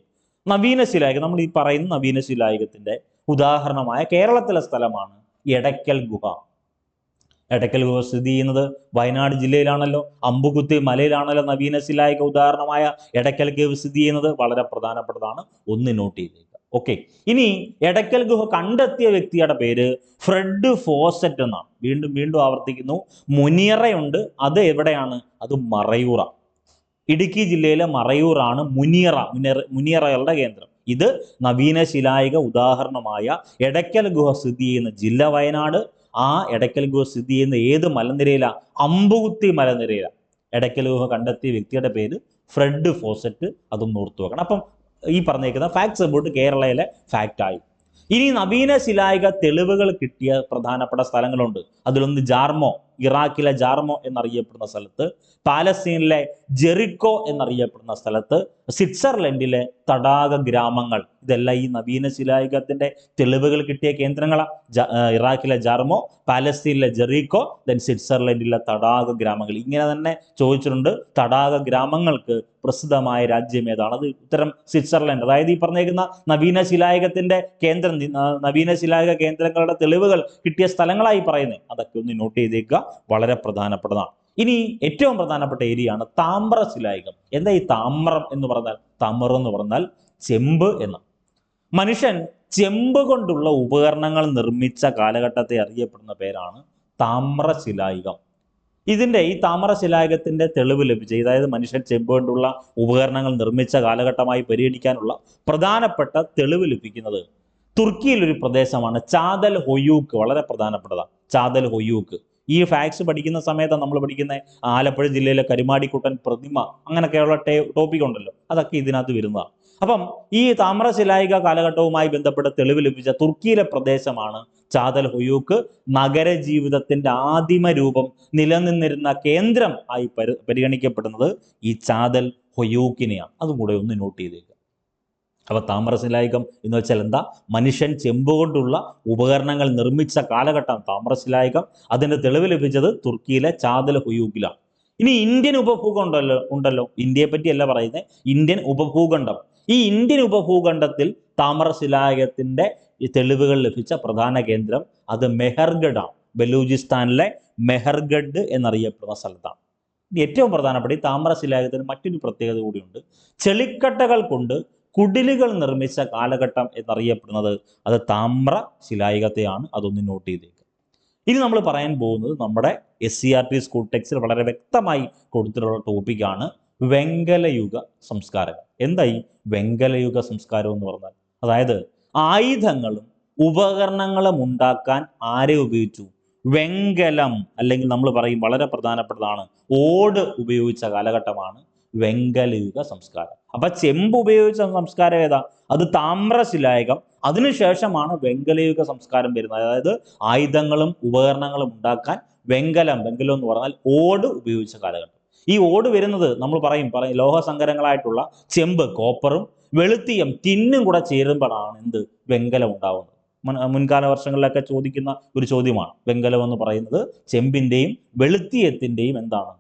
നവീന ശിലായുഗം നമ്മൾ ഈ പറയുന്ന നവീന ശിലായുഗത്തിന്റെ ഉദാഹരണമായ കേരളത്തിലെ സ്ഥലമാണ് എടയ്ക്കൽ ഗുഹ. എടയ്ക്കൽ ഗുഹ സ്ഥിതി ചെയ്യുന്നത് വയനാട് ജില്ലയിലാണല്ലോ. അമ്പുകുത്തി മലയിലാണല്ലോ നവീന ശിലായക ഉദാഹരണമായ എടക്കൽ ഗുഹ സ്ഥിതി ചെയ്യുന്നത്. വളരെ പ്രധാനപ്പെട്ടതാണ്. ഒന്ന് നോട്ട് ചെയ്തേക്കുക ഓക്കെ ഇനി എടക്കൽ ഗുഹ കണ്ടെത്തിയ വ്യക്തിയുടെ പേര് ഫ്രെഡ് ഫോസറ്റ് എന്നാണ്. വീണ്ടും വീണ്ടും ആവർത്തിക്കുന്നു. മുനിയറയുണ്ട്. അത് എവിടെയാണ്? അത് മറയൂറ. ഇടുക്കി ജില്ലയിലെ മറയൂറാണ് മുനിയറ. മുനിയറ മുനിയറകളുടെ കേന്ദ്രം. ഇത് നവീന ശിലായിക ഉദാഹരണമായ എടക്കൽ ഗുഹ സ്ഥിതി ചെയ്യുന്ന ജില്ല വയനാട്. ആ എടയ്ക്കൽ ഗുഹ സ്ഥിതി ചെയ്യുന്ന ഏത് മലനിരയിലാണ് അമ്പുകുത്തി മലനിരയിലാണ് എടയ്ക്കൽ ഗുഹ കണ്ടെത്തിയ വ്യക്തിയുടെ പേര് ഫ്രെഡ് ഫോസറ്റ്. അതൊന്ന് ഓർത്തു വെക്കണം. അപ്പം ഈ പറഞ്ഞേക്കുന്ന ഫാക്ട്സ് അബൌട്ട് കേരളയിലെ ഫാക്റ്റായി ഇനി നവീന ശിലായിക തെളിവുകൾ കിട്ടിയ പ്രധാനപ്പെട്ട സ്ഥലങ്ങളുണ്ട്. അതിലൊന്ന് ജാർമോ. ഇറാഖിലെ ജാർമോ എന്നറിയപ്പെടുന്ന സ്ഥലത്ത് പാലസ്തീനിലെ ജെറിക്കോ എന്നറിയപ്പെടുന്ന സ്ഥലത്ത് സ്വിറ്റ്സർലൻഡിലെ തടാക ഗ്രാമങ്ങൾ. ഇതെല്ലാം ഈ നവീന ശിലായുഗത്തിന്റെ തെളിവുകൾ കിട്ടിയ കേന്ദ്രങ്ങളാണ് ഇറാഖിലെ ജാർമോ പാലസ്തീനിലെ ജെറീക്കോ ദെൻ സ്വിറ്റ്സർലൻഡിലെ തടാക ഗ്രാമങ്ങൾ. ഇങ്ങനെ തന്നെ ചോദിച്ചിട്ടുണ്ട് തടാക ഗ്രാമങ്ങൾക്ക് പ്രസിദ്ധമായ രാജ്യം ഏതാണ്? അത് ഉത്തരം സ്വിറ്റ്സർലൻഡ്. അതായത് ഈ പറഞ്ഞേക്കുന്ന നവീന ശിലായുഗത്തിന്റെ കേന്ദ്രം നവീന ശിലായുഗ കേന്ദ്രങ്ങളുടെ തെളിവുകൾ കിട്ടിയ സ്ഥലങ്ങളായി പറയുന്നത് അതൊക്കെ ഒന്ന് നോട്ട് ചെയ്തേക്കുക. വളരെ പ്രധാനപ്പെട്ടതാണ്. ഇനി ഏറ്റവും പ്രധാനപ്പെട്ട ഏരിയയാണ് താമ്ര ശിലായുഗം. എന്താ ഈ താമ്രം എന്ന് പറഞ്ഞാൽ? തമർ എന്ന് പറഞ്ഞാൽ ചെമ്പ് എന്ന്. മനുഷ്യൻ ചെമ്പ് കൊണ്ടുള്ള ഉപകരണങ്ങൾ നിർമ്മിച്ച കാലഘട്ടത്തെ അറിയപ്പെടുന്ന പേരാണ് താമ്രശിലായുഗം ഇതിന്റെ ഈ താമരശിലായകത്തിന്റെ തെളിവ് ലഭിച്ച അതായത് മനുഷ്യൻ ചെമ്പ് കൊണ്ടുള്ള ഉപകരണങ്ങൾ നിർമ്മിച്ച കാലഘട്ടമായി പരിഗണിക്കാനുള്ള പ്രധാനപ്പെട്ട തെളിവ് ലഭിക്കുന്നത് തുർക്കിയിൽ ഒരു പ്രദേശമാണ് ചാദൽ ഹൊയൂക്ക് വളരെ പ്രധാനപ്പെട്ടതാണ് ചാദൽ ഹൊയൂക്ക് ഈ ഫാക്സ് പഠിക്കുന്ന സമയത്താണ് നമ്മൾ പഠിക്കുന്ന ആലപ്പുഴ ജില്ലയിലെ കരുമാടിക്കുട്ടൻ പ്രതിമ അങ്ങനെയൊക്കെയുള്ള ടോപ്പിക് ഉണ്ടല്ലോ. അതൊക്കെ ഇതിനകത്ത് വരുന്നതാണ് അപ്പം ഈ താമ്രശിലായിക കാലഘട്ടവുമായി ബന്ധപ്പെട്ട തെളിവ് ലഭിച്ച തുർക്കിയിലെ പ്രദേശമാണ് ചാതൽ ഹുയൂക്ക്. നഗര ജീവിതത്തിന്റെ ആദിമ രൂപം നിലനിന്നിരുന്ന കേന്ദ്രം ആയി പരി പരിഗണിക്കപ്പെടുന്നത് ഈ ചാതൽ ഹൊയൂക്കിനെയാണ്. അതും കൂടെ ഒന്ന് നോട്ട് ചെയ്തേക്കുക അപ്പോൾ താമ്രശിലായുഗം എന്ന് വെച്ചാൽ എന്താ? മനുഷ്യൻ ചെമ്പുകൊണ്ടുള്ള ഉപകരണങ്ങൾ നിർമ്മിച്ച കാലഘട്ടം താമ്രശിലായുഗം അതിന്റെ തെളിവ് ലഭിച്ചത് തുർക്കിയിലെ ചാദൽ ഹുയൂക്കിലാണ് ഇനി ഇന്ത്യൻ ഉപഭൂഖണ്ഡല്ലോ ഉണ്ടല്ലോ ഇന്ത്യയെ പറ്റിയല്ല പറയുന്നത് ഇന്ത്യൻ ഉപഭൂഖണ്ഡം. ഈ ഇന്ത്യൻ ഉപഭൂഖണ്ഡത്തിൽ താമ്രശിലായുഗത്തിന്റെ തെളിവുകൾ ലഭിച്ച പ്രധാന കേന്ദ്രം അത് മെഹർഗഡ് ആണ് ബലൂചിസ്ഥാനിലെ മെഹർഗഡ് എന്നറിയപ്പെടുന്ന സ്ഥലത്താണ്. ഏറ്റവും പ്രധാനപ്പെട്ട ഈ താമ്രശിലായുഗത്തിന് മറ്റൊരു പ്രത്യേകത കൂടിയുണ്ട്. ചെളിക്കട്ടകൾ കൊണ്ട് കുടിലുകൾ നിർമ്മിച്ച കാലഘട്ടം എന്നറിയപ്പെടുന്നത് അത് താമ്ര ശിലായുഗത്തെയാണ്. അതൊന്ന് നോട്ട് ചെയ്തേക്കുക ഇനി നമ്മൾ പറയാൻ പോകുന്നത് നമ്മുടെ S C R T school ടെക്സ്റ്റിൽ വളരെ വ്യക്തമായി കൊടുത്തിട്ടുള്ള ടോപ്പിക്കാണ് വെങ്കലയുഗ സംസ്കാരം. എന്തായി? വെങ്കലയുഗ സംസ്കാരം എന്ന് പറഞ്ഞാൽ? അതായത് ആയുധങ്ങളും ഉപകരണങ്ങളും ഉണ്ടാക്കാൻ ആരെ ഉപയോഗിച്ചു? വെങ്കലം അല്ലെങ്കിൽ നമ്മൾ പറയും വളരെ പ്രധാനപ്പെട്ടതാണ് ഓട് ഉപയോഗിച്ച കാലഘട്ടമാണ് വെങ്കലയുഗ സംസ്കാരം. അപ്പൊ ചെമ്പ് ഉപയോഗിച്ച സംസ്കാരം ഏതാ? അത് താമ്രശിലായകം. അതിനുശേഷമാണ് വെങ്കലയുഗ സംസ്കാരം വരുന്നത്. അതായത് ആയുധങ്ങളും ഉപകരണങ്ങളും ഉണ്ടാക്കാൻ വെങ്കലം വെങ്കലം എന്ന് പറഞ്ഞാൽ ഓട് ഉപയോഗിച്ച കാലഘട്ടം. ഈ ഓട് വരുന്നത് നമ്മൾ പറയും പറയും ലോഹസങ്കരങ്ങളായിട്ടുള്ള ചെമ്പ് കോപ്പറും വെളുത്തിയും ടിന്നും കൂടെ ചേരുമ്പോഴാണ് എന്ത്? വെങ്കലം ഉണ്ടാവുന്നത്. മുൻകാല വർഷങ്ങളിലൊക്കെ ചോദിക്കുന്ന ഒരു ചോദ്യമാണ്. വെങ്കലം എന്ന് പറയുന്നത് ചെമ്പിന്റെയും വെളുത്തിയത്തിന്റെയും എന്താണ്?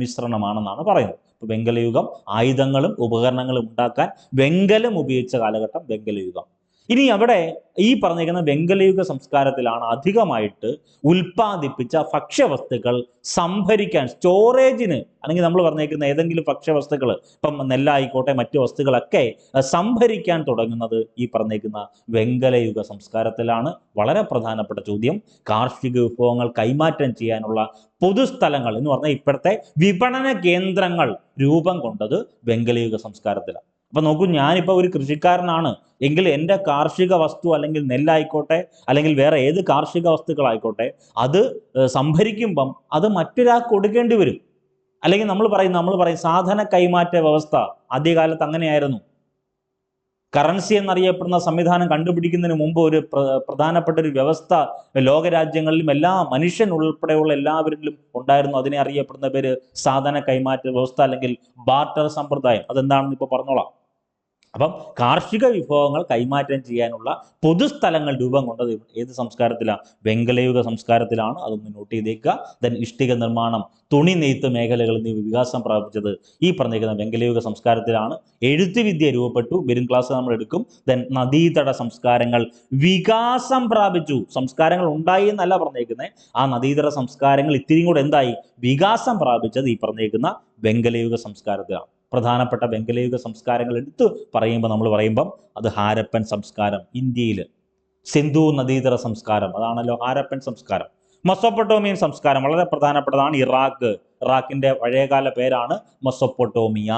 മിശ്രണമാണെന്നാണ് പറയുന്നത്. വെങ്കലയുഗം ആയുധങ്ങളും ഉപകരണങ്ങളും ഉണ്ടാക്കാൻ വെങ്കലം ഉപയോഗിച്ച കാലഘട്ടം വെങ്കലയുഗം. ഇനി അവിടെ ഈ പറഞ്ഞിരിക്കുന്ന വെങ്കലയുഗ സംസ്കാരത്തിലാണ് അധികമായിട്ട് ഉൽപ്പാദിപ്പിച്ച ഭക്ഷ്യവസ്തുക്കൾ സംഭരിക്കാൻ സ്റ്റോറേജിന് അല്ലെങ്കിൽ നമ്മൾ പറഞ്ഞേക്കുന്ന ഏതെങ്കിലും ഭക്ഷ്യവസ്തുക്കൾ ഇപ്പം നെല്ലായിക്കോട്ടെ മറ്റു വസ്തുക്കളൊക്കെ സംഭരിക്കാൻ തുടങ്ങുന്നത് ഈ പറഞ്ഞേക്കുന്ന വെങ്കലയുഗ സംസ്കാരത്തിലാണ്. വളരെ പ്രധാനപ്പെട്ട ചോദ്യം. കാർഷിക വിഭവങ്ങൾ കൈമാറ്റം ചെയ്യാനുള്ള പൊതുസ്ഥലങ്ങൾ എന്ന് പറഞ്ഞാൽ ഇപ്പോഴത്തെ വിപണന കേന്ദ്രങ്ങൾ രൂപം കൊണ്ടത് വെങ്കലയുഗ സംസ്കാരത്തിലാണ്. അപ്പൊ നോക്കൂ ഞാനിപ്പോൾ ഒരു കൃഷിക്കാരനാണ്. എങ്കിൽ എന്റെ കാർഷിക വസ്തു അല്ലെങ്കിൽ നെല്ലായിക്കോട്ടെ അല്ലെങ്കിൽ വേറെ ഏത് കാർഷിക വസ്തുക്കളായിക്കോട്ടെ അത് സംഭരിക്കുമ്പം അത് മറ്റൊരാൾക്ക് കൊടുക്കേണ്ടി വരും. അല്ലെങ്കിൽ നമ്മൾ പറയും നമ്മൾ പറയും സാധന കൈമാറ്റ വ്യവസ്ഥ ആദ്യകാലത്ത് അങ്ങനെയായിരുന്നു. കറൻസി എന്നറിയപ്പെടുന്ന സംവിധാനം കണ്ടുപിടിക്കുന്നതിന് മുമ്പ് ഒരു പ്രധാനപ്പെട്ട ഒരു വ്യവസ്ഥ ലോകരാജ്യങ്ങളിലും എല്ലാ മനുഷ്യൻ ഉൾപ്പെടെയുള്ള എല്ലാവരിലും ഉണ്ടായിരുന്നു. അതിനെ അറിയപ്പെടുന്ന പേര് സാധന കൈമാറ്റ വ്യവസ്ഥ അല്ലെങ്കിൽ ബാർട്ടർ സമ്പ്രദായം. അതെന്താണെന്ന് ഇപ്പോൾ പറഞ്ഞോളാം. അപ്പം കാർഷിക വിഭവങ്ങൾ കൈമാറ്റം ചെയ്യാനുള്ള പൊതുസ്ഥലങ്ങൾ രൂപം കൊണ്ടത് ഏത് സംസ്കാരത്തിലാണ് വെങ്കലയുഗ സംസ്കാരത്തിലാണ്. അതൊന്ന് നോട്ട് ചെയ്തേക്കുക. ദെൻ ഇഷ്ടിക നിർമ്മാണം തുണി നെയ്ത്ത് മേഖലകൾ എന്നിവ വികാസം പ്രാപിച്ചത് ഈ പറഞ്ഞിരിക്കുന്ന വെങ്കലയുഗ സംസ്കാരത്തിലാണ്. എഴുത്തുവിദ്യ രൂപപ്പെട്ടു. വരും ക്ലാസ് നമ്മൾ എടുക്കും. ദെൻ നദീതട സംസ്കാരങ്ങൾ വികാസം പ്രാപിച്ചു. സംസ്കാരങ്ങൾ ഉണ്ടായി എന്നല്ല പറഞ്ഞേക്കുന്നത് ആ നദീതട സംസ്കാരങ്ങൾ ഇത്തിരിയും കൂടെ എന്തായി? വികാസം പ്രാപിച്ചത് ഈ പറഞ്ഞേക്കുന്ന വെങ്കലയുഗ സംസ്കാരത്തിലാണ്. പ്രധാനപ്പെട്ട വെങ്കലയുഗ സംസ്കാരങ്ങൾ എടുത്ത് പറയുമ്പോൾ നമ്മൾ പറയുമ്പം അത് ഹാരപ്പൻ സംസ്കാരം ഇന്ത്യയിൽ സിന്ധു നദീതര സംസ്കാരം അതാണല്ലോ ഹാരപ്പൻ സംസ്കാരം. മൊസൊപ്പൊട്ടോമിയൻ സംസ്കാരം വളരെ പ്രധാനപ്പെട്ടതാണ് ഇറാഖ്. ഇറാഖിന്റെ പഴയകാല പേരാണ് മൊസൊപ്പൊട്ടോമിയ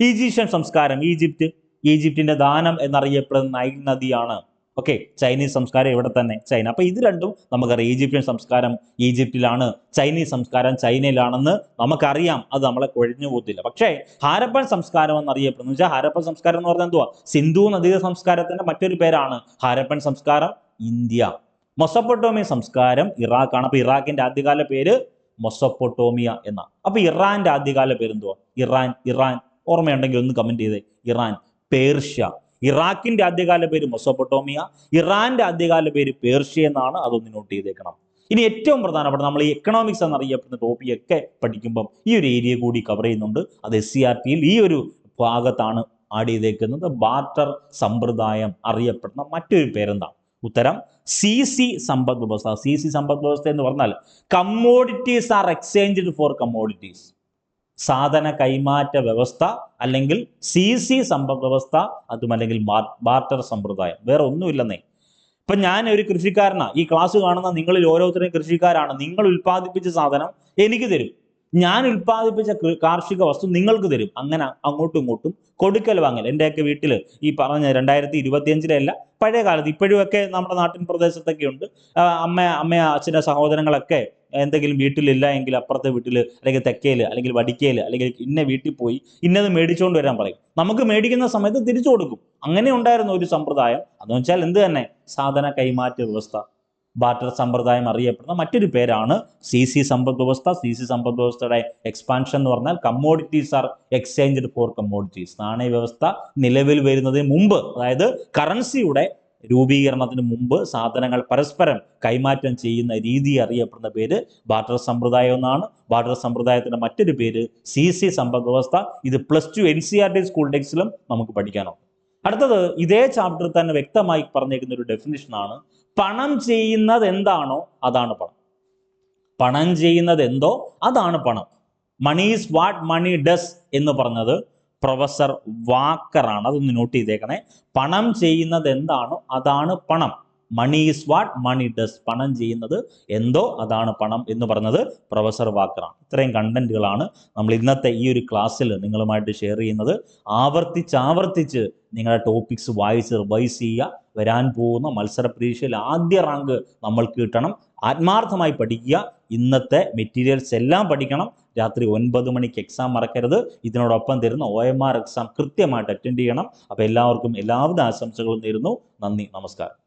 ഈജിപ്ഷ്യൻ സംസ്കാരം ഈജിപ്ത് ഈജിപ്തിന്റെ ദാനം എന്നറിയപ്പെടുന്ന നൈൽ നദിയാണ്. ഓക്കെ ചൈനീസ് സംസ്കാരം ഇവിടെ തന്നെ ചൈന അപ്പൊ ഇത് രണ്ടും നമുക്കറിയാം. ഈജിപ്ഷ്യൻ സംസ്കാരം ഈജിപ്തിലാണ് ചൈനീസ് സംസ്കാരം ചൈനയിലാണെന്ന് നമുക്കറിയാം. അത് നമ്മളെ കുഴഞ്ഞു പോകത്തില്ല. പക്ഷേ ഹാരപ്പൻ സംസ്കാരം എന്നറിയപ്പെടുന്നു. വെച്ചാൽ ഹാരപ്പൻ സംസ്കാരം എന്ന് പറഞ്ഞാൽ എന്തുവാ? സിന്ധു നദീത സംസ്കാരത്തിന്റെ മറ്റൊരു പേരാണ്. ഹാരപ്പൻ സംസ്കാരം ഇന്ത്യ. മൊസപ്പൊട്ടോമിയ സംസ്കാരം ഇറാഖാണ്. അപ്പൊ ഇറാഖിന്റെ ആദ്യകാല പേര് മൊസപ്പൊട്ടോമിയ എന്ന. അപ്പൊ ഇറാന്റെ ആദ്യകാല പേര് എന്തുവാ? Iran Iran. ഓർമ്മയുണ്ടെങ്കിൽ ഒന്ന് കമന്റ് ചെയ്തേ. Iran Persia. ഇറാഖിന്റെ ആദ്യകാല പേര് മൊസോപ്പൊട്ടോമിയ ഇറാന്റെ ആദ്യകാല പേര് പേർഷ്യ എന്നാണ് അതൊന്ന് നോട്ട് ചെയ്തേക്കണം. ഇനി ഏറ്റവും പ്രധാനപ്പെട്ട നമ്മൾ ഈ എക്കണോമിക്സ് എന്നറിയപ്പെടുന്ന ടോപ്പിയൊക്കെ പഠിക്കുമ്പം ഈ ഒരു ഏരിയ കൂടി കവർ ചെയ്യുന്നുണ്ട്. അത് എസ് സി ആർ ടിയിൽ ഈ ഒരു ഭാഗത്താണ് ആഡ് ചെയ്തേക്കുന്നത്. ബാർട്ടർ സമ്പ്രദായം അറിയപ്പെടുന്ന മറ്റൊരു പേരെന്താണ് ഉത്തരം സി സി സമ്പദ് വ്യവസ്ഥ. സി സി സമ്പദ് വ്യവസ്ഥ എന്ന് പറഞ്ഞാൽ commodities are exchanged for commodities സാധന കൈമാറ്റ വ്യവസ്ഥ അല്ലെങ്കിൽ സി സി സമ്പദ് വ്യവസ്ഥ അതും അല്ലെങ്കിൽ ബാർട്ടർ സമ്പ്രദായം. വേറെ ഒന്നുമില്ലെന്നേ. ഇപ്പൊ ഞാൻ ഒരു കൃഷിക്കാരനാ. ഈ ക്ലാസ് കാണുന്ന നിങ്ങളിൽ ഓരോരുത്തരും കൃഷിക്കാരാണ്. നിങ്ങൾ ഉൽപ്പാദിപ്പിച്ച സാധനം എനിക്ക് തരും. ഞാൻ ഉൽപ്പാദിപ്പിച്ച കാർഷിക വസ്തു നിങ്ങൾക്ക് തരും. അങ്ങനെ അങ്ങോട്ടും ഇങ്ങോട്ടും കൊടുക്കൽ വാങ്ങൽ. എന്റെയൊക്കെ വീട്ടിൽ ഈ പറഞ്ഞ രണ്ടായിരത്തി ഇരുപത്തിയഞ്ചിലെ അല്ല പഴയ കാലത്ത് ഇപ്പോഴും ഒക്കെ നമ്മുടെ നാട്ടിൻ പ്രദേശത്തൊക്കെ ഉണ്ട്. അമ്മ അമ്മ അച്ഛന്റെ സഹോദരങ്ങളൊക്കെ എന്തെങ്കിലും വീട്ടിലില്ല എങ്കിൽ അപ്പുറത്തെ വീട്ടിൽ അല്ലെങ്കിൽ തെക്കേൽ അല്ലെങ്കിൽ വടിക്കേൽ അല്ലെങ്കിൽ ഇന്ന വീട്ടിൽ പോയി ഇന്നത് മേടിച്ചുകൊണ്ട് വരാൻ പറയും. നമുക്ക് മേടിക്കുന്ന സമയത്ത് തിരിച്ചു കൊടുക്കും. അങ്ങനെ ഉണ്ടായിരുന്ന ഒരു സമ്പ്രദായം. അതെന്ന് വെച്ചാൽ എന്ത് തന്നെ? സാധന കൈമാറ്റ വ്യവസ്ഥ. ബാർട്ടർ സമ്പ്രദായം അറിയപ്പെടുന്ന മറ്റൊരു പേരാണ് സി സി സമ്പദ് വ്യവസ്ഥ. സി സി സമ്പദ് വ്യവസ്ഥയുടെ എക്സ്പാൻഷൻ എന്ന് പറഞ്ഞാൽ commodities are exchanged for commodities നാണയ വ്യവസ്ഥ നിലവിൽ വരുന്നതിന് മുമ്പ് അതായത് കറൻസിയുടെ രൂപീകരണത്തിന് മുമ്പ് സാധനങ്ങൾ പരസ്പരം കൈമാറ്റം ചെയ്യുന്ന രീതി അറിയപ്പെടുന്ന പേര് ബാർട്ടർ സമ്പ്രദായം എന്നാണ്. ബാർട്ടർ സമ്പ്രദായത്തിന്റെ മറ്റൊരു പേര് സി സി സമ്പദ് വ്യവസ്ഥ. ഇത് plus two N C R T school ടെക്സ്റ്റിലും നമുക്ക് പഠിക്കാനുണ്ട് അടുത്തത് ഇതേ ചാപ്റ്ററിൽ തന്നെ വ്യക്തമായി പറഞ്ഞേക്കുന്ന ഒരു ഡെഫിനിഷനാണ് പണം ചെയ്യുന്നത് എന്താണോ അതാണ് പണം. പണം ചെയ്യുന്നത് എന്തോ അതാണ് പണം. Money is what money does എന്ന് പറഞ്ഞത് പ്രൊഫസർ വാക്കറാണ്. അതൊന്ന് നോട്ട് ചെയ്തേക്കണേ. പണം ചെയ്യുന്നത് എന്താണോ അതാണ് പണം. Money is what money does പണം ചെയ്യുന്നത് എന്തോ അതാണ് പണം എന്ന് പറഞ്ഞത് പ്രൊഫസർ വാക്കറാണ്. ഇത്രയും കണ്ടന്റുകളാണ് നമ്മൾ ഇന്നത്തെ ഈ ഒരു ക്ലാസ്സിൽ നിങ്ങളുമായിട്ട് ഷെയർ ചെയ്യുന്നത്. ആവർത്തിച്ചാവർത്തിച്ച് ആവർത്തിച്ച് നിങ്ങളുടെ ടോപ്പിക്സ് വായിച്ച് റിവൈസ് ചെയ്യുക. വരാൻ പോകുന്ന മത്സര പരീക്ഷയിൽ ആദ്യ റാങ്ക് നമ്മൾ കിട്ടണം. ആത്മാർത്ഥമായി പഠിക്കുക. ഇന്നത്തെ മെറ്റീരിയൽസ് എല്ലാം പഠിക്കണം. രാത്രി ഒൻപത് മണിക്ക് എക്സാം മറക്കരുത്. ഇതിനോടൊപ്പം തരുന്ന ഒ എം ആർ എക്സാം കൃത്യമായിട്ട് അറ്റൻഡ് ചെയ്യണം. അപ്പോൾ എല്ലാവർക്കും എല്ലാവിധ ആശംസകളും നേരുന്നു. നന്ദി. നമസ്കാരം.